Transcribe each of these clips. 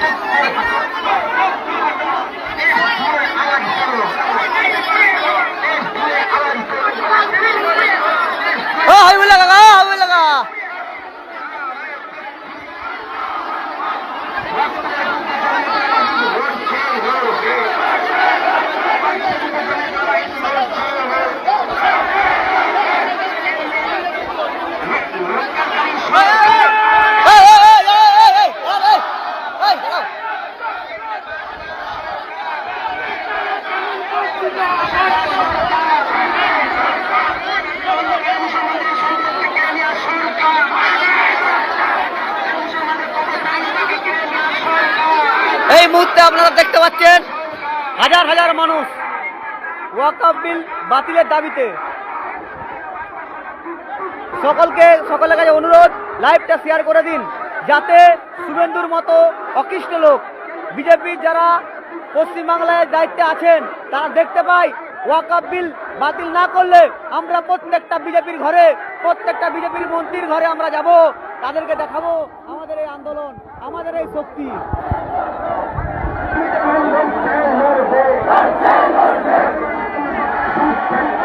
Thank you. মুহূর্তে আপনারা দেখতে পাচ্ছেন হাজার হাজার মানুষ ওয়াকআপ বিল বাতিলের দাবিতে। সকলকে, সকলের কাছে অনুরোধ, লাইভটা শেয়ার করে দিন, যাতে শুভেন্দুর মতো অকৃষ্ট লোক বিজেপির যারা পশ্চিমবাংলায় দায়িত্বে আছেন, তারা দেখতে পায় ওয়াকআপ বিল বাতিল না করলে আমরা প্রত্যেকটা বিজেপির ঘরে, প্রত্যেকটা বিজেপির মন্ত্রীর ঘরে আমরা যাব। তাদেরকে দেখাবো আমাদের এই আন্দোলন আমাদের এই শক্তি। অনুশাসনের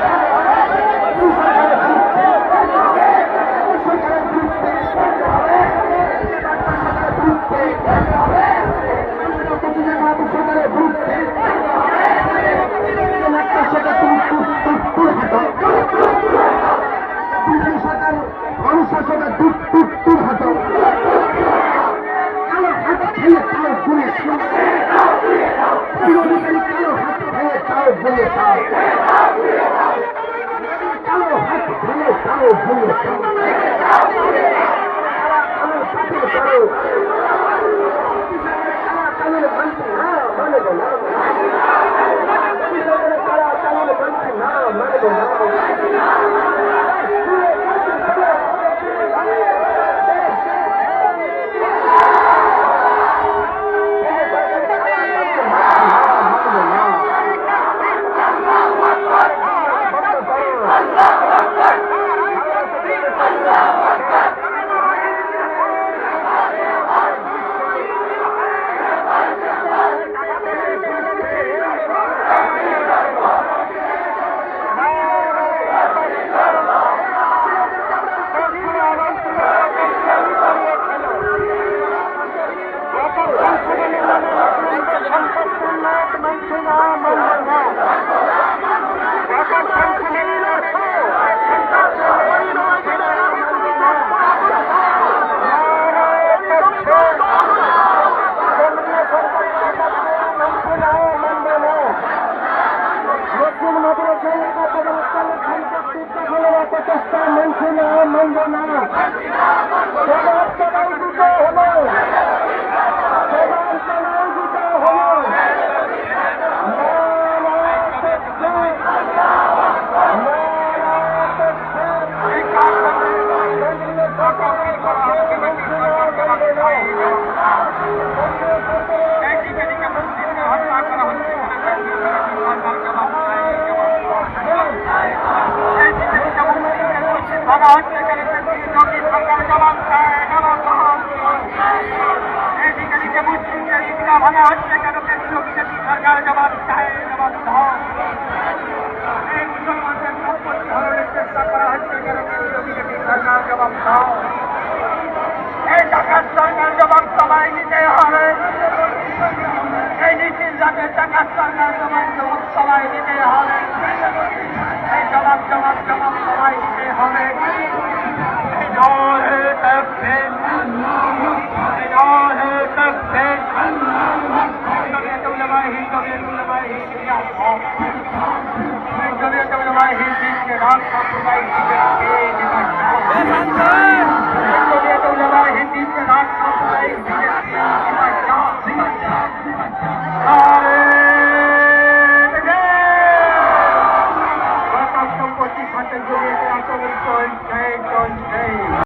ভাঙা জবাব দাও এই টাকার সরকার জবাব সবাই নিতে হবে এই নীতির যাতে টাকার সরকার জবাব জবাব সবাই নিতে হবে এই জবাব জবাব জবাব সবাই নিতে হবে এই দল 张杰